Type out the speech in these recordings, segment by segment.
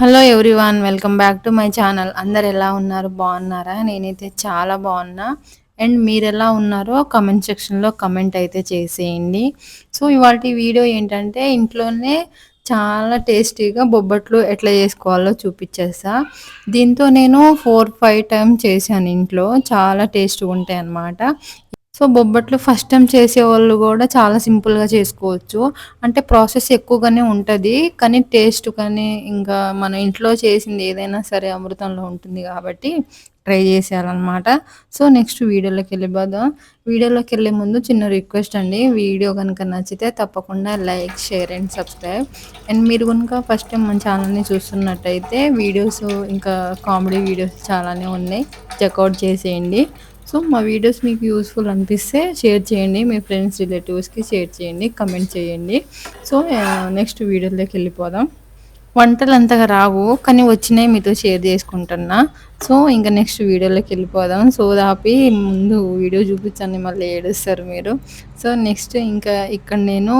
Hello everyone welcome back to my channel. అందరు ఎలా ఉన్నారు? బాగున్నారా? నేనైతే చాలా బాగున్నా. అండ్ మీరు ఎలా ఉన్నారో కమెంట్ సెక్షన్లో కమెంట్ అయితే చేసేయండి. సో ఇవాళ వీడియో ఏంటంటే ఇంట్లోనే చాలా టేస్టీగా బొబ్బట్లు ఎట్లా చేసుకోవాలో చూపించేస్తా. దీంతో నేను ఫోర్ ఫైవ్ టైమ్ చేశాను ఇంట్లో. చాలా టేస్ట్గా ఉంటాయి అన్నమాట సో బొబ్బట్లు ఫస్ట్ టైం చేసేవాళ్ళు కూడా చాలా సింపుల్గా చేసుకోవచ్చు. అంటే ప్రాసెస్ ఎక్కువగానే ఉంటుంది కానీ టేస్ట్ కానీ ఇంకా మన ఇంట్లో చేసింది ఏదైనా సరే అమృతంలో ఉంటుంది కాబట్టి ట్రై చేసేయాలన్నమాట. సో నెక్స్ట్ వీడియోలోకి వెళ్ళిపోదాం వీడియోలోకి వెళ్ళే ముందు చిన్న రిక్వెస్ట్ అండి. వీడియో కనుక నచ్చితే తప్పకుండా like share and subscribe and మీరు కనుక ఫస్ట్ టైం మన ఛానల్ని చూస్తున్నట్టయితే వీడియోస్ ఇంకా కామెడీ వీడియోస్ చాలానే ఉన్నాయి. చెక్అవుట్ చేసేయండి. సో మా వీడియోస్ మీకు యూస్ఫుల్ అనిపిస్తే షేర్ చేయండి మీ ఫ్రెండ్స్ రిలేటివ్స్కి షేర్ చేయండి కమెంట్ చేయండి. సో నెక్స్ట్ వీడియోలోకి వెళ్ళిపోదాం. వంటలు అంతగా రావు కానీ వచ్చినాయి మీతో షేర్ చేసుకుంటున్నా. సో ఇంకా నెక్స్ట్ వీడియోలోకి వెళ్ళిపోదాం. సో దాపి ముందు వీడియో చూపించండి మళ్ళీ ఏడుస్తారు మీరు. సో నెక్స్ట్ ఇంకా ఇక్కడ నేను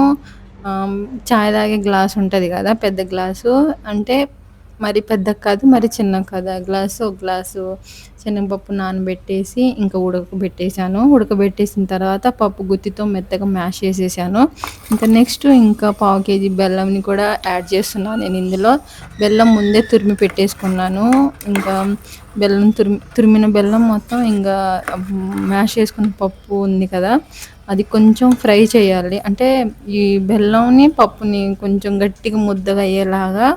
చాయ్ తాగే గ్లాస్ ఉంటుంది కదా పెద్ద గ్లాసు అంటే మరి పెద్ద కాదు మరి చిన్న కాదు. గ్లాసు ఒక గ్లాసు శనగపప్పు నానబెట్టేసి ఇంకా ఉడకబెట్టేశాను. ఉడకబెట్టేసిన తర్వాత పప్పు గుత్తితో మెత్తగా మ్యాష్ చేసేసాను. ఇంకా నెక్స్ట్ ఇంకా పావు కేజీ బెల్లంని కూడా యాడ్ చేస్తున్నాను నేను ఇందులో. బెల్లం ముందే తురిమి పెట్టేసుకున్నాను. ఇంకా బెల్లం తురిమి తురిమిన బెల్లం మొత్తం ఇంకా మ్యాష్ చేసుకున్న పప్పు ఉంది కదా అది కొంచెం ఫ్రై చేయాలి. అంటే ఈ బెల్లంని పప్పుని కొంచెం గట్టిగా ముద్దగా అయ్యేలాగా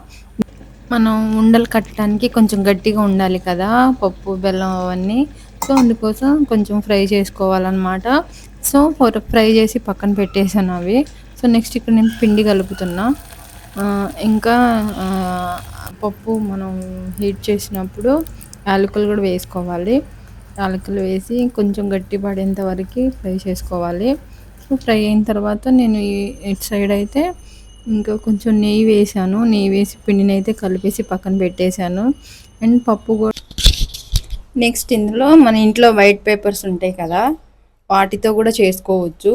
మనం ఉండలు కట్టడానికి కొంచెం గట్టిగా ఉండాలి కదా పప్పు బెల్లం అవన్నీ. సో అందుకోసం కొంచెం ఫ్రై చేసుకోవాలన్నమాట. సో ఫ్రై చేసి పక్కన పెట్టేసాను అవి. సో నెక్స్ట్ ఇక్కడ నేను పిండి కలుపుతున్నా. ఇంకా పప్పు మనం హీట్ చేసినప్పుడు యాలకులు కూడా వేసుకోవాలి. యాలకులు వేసి కొంచెం గట్టి పడేంత వరకు ఫ్రై చేసుకోవాలి. సో ఫ్రై అయిన తర్వాత నేను ఇటు సైడ్ అయితే ఇంకా కొంచెం నెయ్యి వేసాను. నెయ్యి వేసి పిండిని అయితే కలిపేసి పక్కన పెట్టేశాను. అండ్ పప్పు కూడా నెక్స్ట్ ఇందులో మన ఇంట్లో వైట్ పేపర్స్ ఉంటాయి కదా వాటితో కూడా చేసుకోవచ్చు.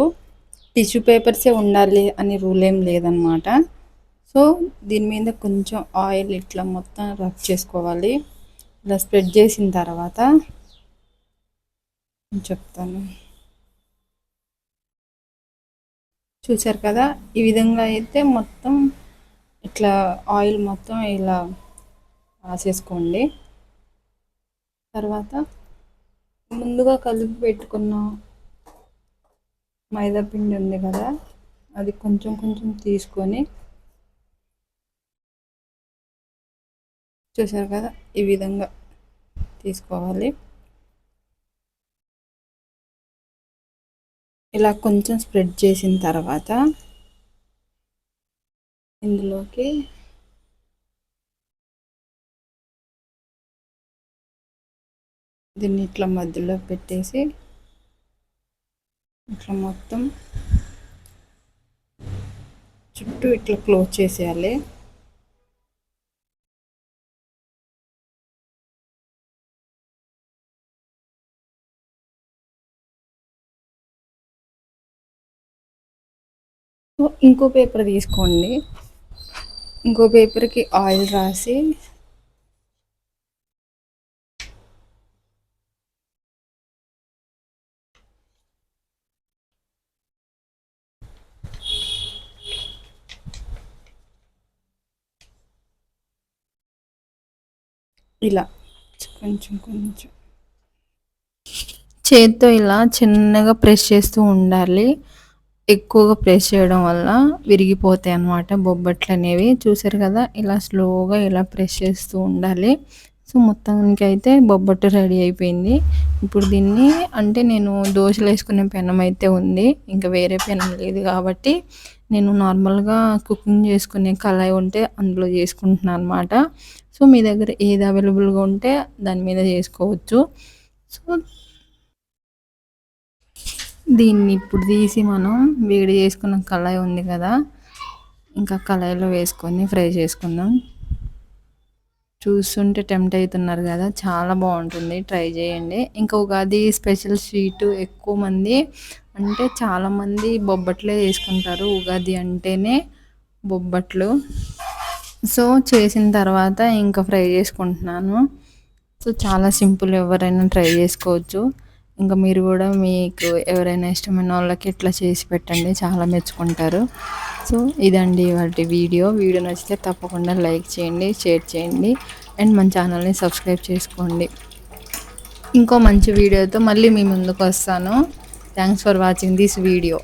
టిష్యూ పేపర్సే ఉండాలి అని రూల్ ఏం లేదనమాట సో దీని మీద కొంచెం ఆయిల్ ఇట్లా మొత్తం రబ్ చేసుకోవాలి. ఇలా స్ప్రెడ్ చేసిన తర్వాత చెప్తాను. చూసారు కదా? ఈ విధంగా అయితే మొత్తం ఇట్లా ఆయిల్ మొత్తం ఇలా రాసేసుకోండి. తర్వాత ముందుగా కలిపి పెట్టుకున్న మైదా పిండి ఉంది కదా? అది కొంచెం కొంచెం తీసుకొని చూసారు కదా? ఈ విధంగా తీసుకోవాలి. ఇలా కొంచెం స్ప్రెడ్ చేసిన తర్వాత ఇందులోకి దీన్ని ఇట్లా మధ్యలో పెట్టేసి ఇట్లా మొత్తం చుట్టూ ఇట్లా క్లోజ్ చేసేయాలి. ఇంకో పేపర్ తీసుకోండి. ఇంకో పేపర్కి ఆయిల్ రాసి ఇలా కొంచెం కొంచెం. చేత్తో ఇలా చిన్నగా ప్రెస్ చేస్తూ ఉండాలి. ఎక్కువగా ప్రెస్ చేయడం వల్ల విరిగిపోతాయి అన్నమాట. బొబ్బట్లు అనేవి చూసారు కదా? ఇలా స్లోగా ఇలా ప్రెస్ చేస్తూ ఉండాలి. సో మొత్తానికి అయితే బొబ్బట్టు రెడీ అయిపోయింది. ఇప్పుడు దీన్ని అంటే నేను దోశలు వేసుకునే పెనం అయితే ఉంది. ఇంకా వేరే పెనం లేదు కాబట్టి నేను నార్మల్గా కుకింగ్ చేసుకునే కళాయి ఉంటే అందులో చేసుకుంటున్నాను అనమాట సో మీ దగ్గర ఏది అవైలబుల్గా ఉంటే దాని మీద చేసుకోవచ్చు. సో దీన్ని ఇప్పుడు తీసి మనం వేడి చేసుకున్న కళాయి ఉంది కదా ఇంకా కళాయిలో వేసుకొని ఫ్రై చేసుకుందాం. చూస్తుంటే టెంప్ట్ అవుతున్నారు కదా చాలా బాగుంటుంది. ట్రై చేయండి. ఇంకా ఉగాది స్పెషల్ స్వీట్ ఎక్కువ మంది అంటే చాలామంది బొబ్బట్లే చేసుకుంటారు. ఉగాది అంటేనే బొబ్బట్లు. సో చేసిన తర్వాత ఇంకా ఫ్రై చేసుకుంటున్నాను. సో చాలా సింపుల్ ఎవరైనా ట్రై చేసుకోవచ్చు. ఇంకా మీరు కూడా మీకు ఎవరైనా ఇష్టమైన వాళ్ళకి ఇట్లా చేసి పెట్టండి చాలా మెచ్చుకుంటారు. సో ఇదండి వాటి వీడియో. వీడియో నచ్చితే తప్పకుండా లైక్ చేయండి షేర్ చేయండి అండ్ మన ఛానల్ని సబ్స్క్రైబ్ చేసుకోండి. ఇంకో మంచి వీడియోతో మళ్ళీ మీ ముందుకు వస్తాను. Thanks for watching this video.